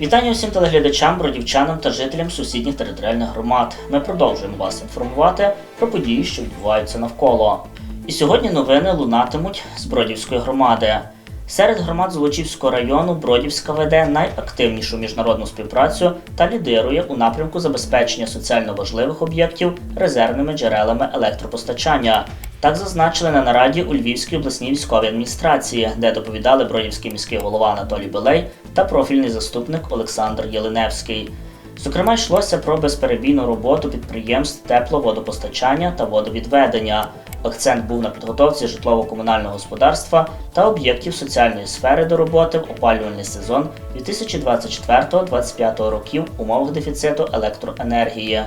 Вітання усім телеглядачам, бродівчанам та жителям сусідніх територіальних громад. Ми продовжуємо вас інформувати про події, що відбуваються навколо. І сьогодні новини лунатимуть з Бродівської громади. Серед громад Золочівського району Бродівська веде найактивнішу міжнародну співпрацю та лідирує у напрямку забезпечення соціально важливих об'єктів резервними джерелами електропостачання. Так зазначили на нараді у Львівській обласній військовій адміністрації, де доповідали Бродівський міський голова Анатолій Белей та профільний заступник Олександр Єлиневський. Зокрема, йшлося про безперебійну роботу підприємств тепловодопостачання та водовідведення. Акцент був на підготовці житлово-комунального господарства та об'єктів соціальної сфери до роботи в опалювальний сезон 2024-2025 років умовах дефіциту електроенергії.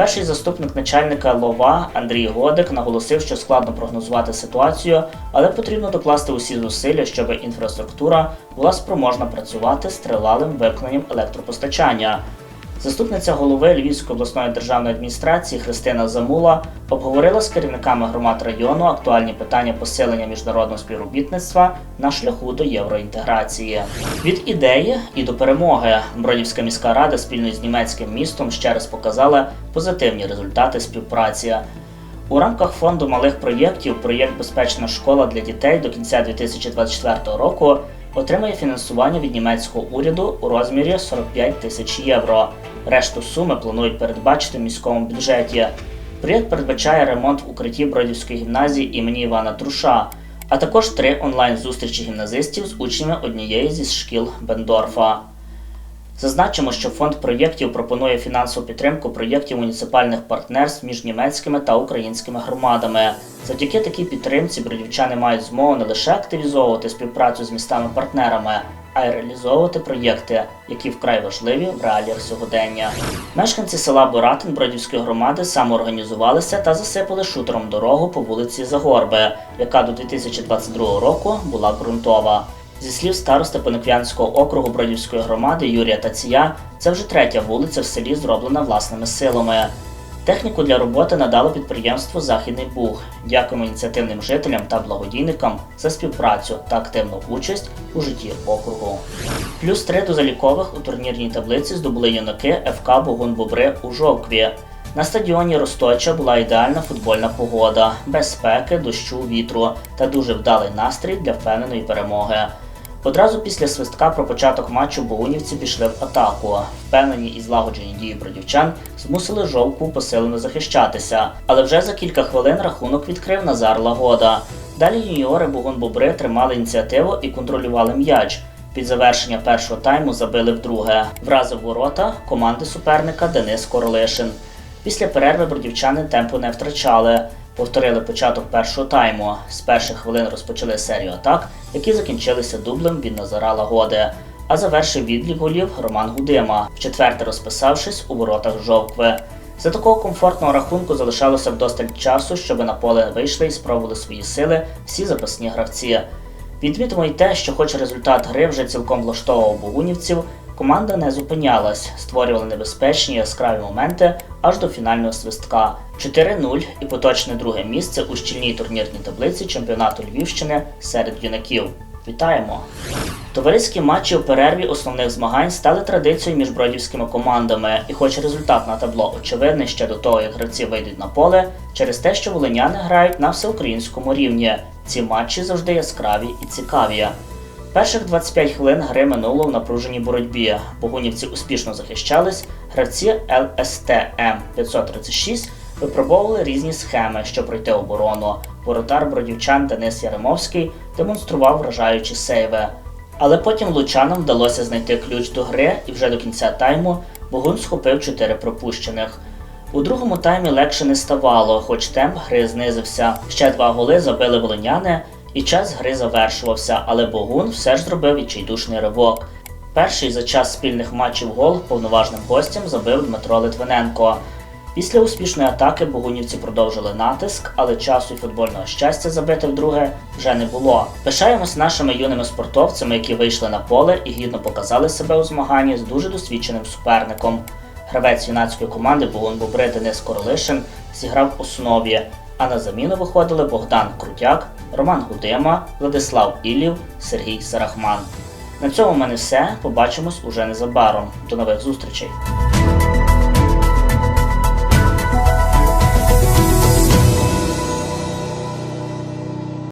Перший заступник начальника ЛОВА Андрій Годик наголосив, що складно прогнозувати ситуацію, але потрібно докласти усі зусилля, щоб інфраструктура була спроможна працювати з тривалим вимкненням електропостачання. Заступниця голови Львівської обласної державної адміністрації Христина Замула обговорила з керівниками громад району актуальні питання посилення міжнародного співробітництва на шляху до євроінтеграції. Від ідеї і до перемоги Бродівська міська рада спільно з німецьким містом ще раз показала позитивні результати співпраці. У рамках фонду малих проєктів проєкт Безпечна школа для дітей до кінця 2024 року отримає фінансування від німецького уряду у розмірі 45 тисяч євро. Решту суми планують передбачити в міському бюджеті. Проєкт передбачає ремонт в укритті Бродівської гімназії імені Івана Труша, а також три онлайн-зустрічі гімназистів з учнями однієї зі шкіл Бендорфа. Зазначимо, що фонд проєктів пропонує фінансову підтримку проєктів муніципальних партнерств між німецькими та українськими громадами. Завдяки такій підтримці бродівчани мають змогу не лише активізовувати співпрацю з містами-партнерами, а й реалізовувати проєкти, які вкрай важливі в реаліях сьогодення. Мешканці села Боратин Бродівської громади самоорганізувалися та засипали шутером дорогу по вулиці Загорби, яка до 2022 року була ґрунтова. Зі слів старости Понеквянського округу Бродівської громади Юрія Тація, це вже третя вулиця в селі зроблена власними силами. Техніку для роботи надало підприємство Західний Буг. Дякуємо ініціативним жителям та благодійникам за співпрацю та активну участь у житті округу. Плюс три до залікових у турнірній таблиці здобули юнаки ФК Богун Бобри у Жовкві. На стадіоні Росточа була ідеальна футбольна погода, без спеки, дощу, вітру та дуже вдалий настрій для впевненої перемоги. Одразу після свистка про початок матчу богунівці пішли в атаку. Впевнені і злагоджені дії бродівчан змусили жовку посилено захищатися, але вже за кілька хвилин рахунок відкрив Назар Лагода. Далі юніори Богун Бобри тримали ініціативу і контролювали м'яч. Під завершення першого тайму забили вдруге. Вразив ворота команди суперника Денис Королишин. Після перерви бродівчани темпу не втрачали. Повторили початок першого тайму. З перших хвилин розпочали серію атак, які закінчилися дублем від Назара Лагоди. А завершив відлік голів Роман Гудима, вчетверте розписавшись у воротах жовкви. За такого комфортного рахунку залишалося вдосталь часу, щоб на поле вийшли і спробували свої сили всі запасні гравці. Відмітимо й те, що, хоч результат гри вже цілком влаштовував богунівців, команда не зупинялась, створювала небезпечні яскраві моменти аж до фінального свистка. 4-0 і поточне друге місце у щільній турнірній таблиці чемпіонату Львівщини серед юнаків. Вітаємо! Товариські матчі у перерві основних змагань стали традицією між бродівськими командами, і хоч результат на табло очевидний ще до того, як гравці вийдуть на поле, через те, що волиняни грають на всеукраїнському рівні, ці матчі завжди яскраві і цікаві. Перших 25 хвилин гри минуло в напруженій боротьбі. Богунівці успішно захищались, гравці ЛСТМ 536 випробовували різні схеми, щоб пройти оборону. Воротар бродівчан Денис Яремовський демонстрував вражаючі сейви. Але потім лучанам вдалося знайти ключ до гри, і вже до кінця тайму Богун схопив 4 пропущених. У другому таймі легше не ставало, хоч темп гри знизився. Ще два голи забили волиняни, і час гри завершувався, але Богун все ж зробив відчайдушний ривок. Перший за час спільних матчів гол повноважним гостям забив Дмитро Литвиненко. Після успішної атаки богунівці продовжили натиск, але часу і футбольного щастя забити вдруге вже не було. Пишаємось нашими юними спортовцями, які вийшли на поле і гідно показали себе у змаганні з дуже досвідченим суперником. Гравець юнацької команди Богун Бобри Денис Королишин зіграв в основі, а на заміну виходили Богдан Крутяк, Роман Гудима, Владислав Ілів, Сергій Сарахман. На цьому в мене все. Побачимось уже незабаром. До нових зустрічей.